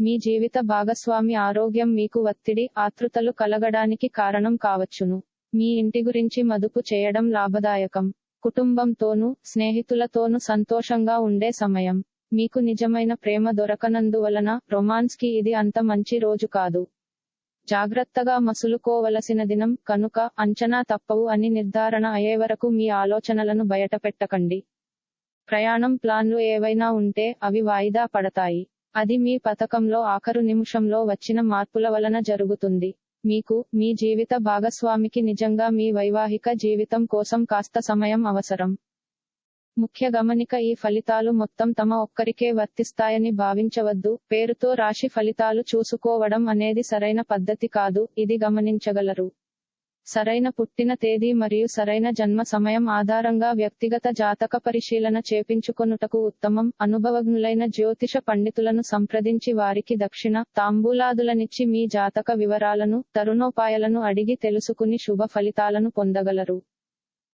మీ జీవిత భాగస్వామి ఆరోగ్యం మీకు ఒత్తిడి ఆతృతలు కలగడానికి కారణం కావచ్చును. మీ ఇంటి గురించి మదుపు చేయడం లాభదాయకం. కుటుంబంతోనూ స్నేహితులతోనూ సంతోషంగా ఉండే సమయం. మీకు నిజమైన ప్రేమ దొరకనందువలన రొమాన్స్కి ఇది అంత మంచి రోజు కాదు. జాగ్రత్తగా మసులుకోవలసిన దినం కనుక అంచనా తప్పవు అని నిర్ధారణ అయ్యే వరకు మీ ఆలోచనలను బయటపెట్టకండి. ప్రయాణం ప్లాన్లు ఏవైనా ఉంటే అవి వాయిదా పడతాయి. అది మీ పథకంలో ఆఖరు నిమిషంలో వచ్చిన మార్పుల వలన జరుగుతుంది. మీకు మీ జీవిత భాగస్వామికి నిజంగా మీ వైవాహిక జీవితం కోసం కాస్త సమయం అవసరం. ముఖ్య గమనిక ఈ ఫలితాలు మొత్తం తమ ఒక్కరికే వర్తిస్తాయని భావించవద్దు. పేరుతో రాశి ఫలితాలు చూసుకోవడం అనేది సరైన పద్ధతి కాదు ఇది గమనించగలరు. సరైన పుట్టిన తేదీ మరియు సరైన జన్మ సమయం ఆధారంగా వ్యక్తిగత జాతక పరిశీలన చేపించుకొనుటకు ఉత్తమం. అనుభవజ్ఞులైన జ్యోతిష పండితులను సంప్రదించి వారికి దక్షిణ తాంబూలాదులనిచ్చి మీ జాతక వివరాలను తరుణోపాయాలను అడిగి తెలుసుకుని శుభ ఫలితాలను పొందగలరు.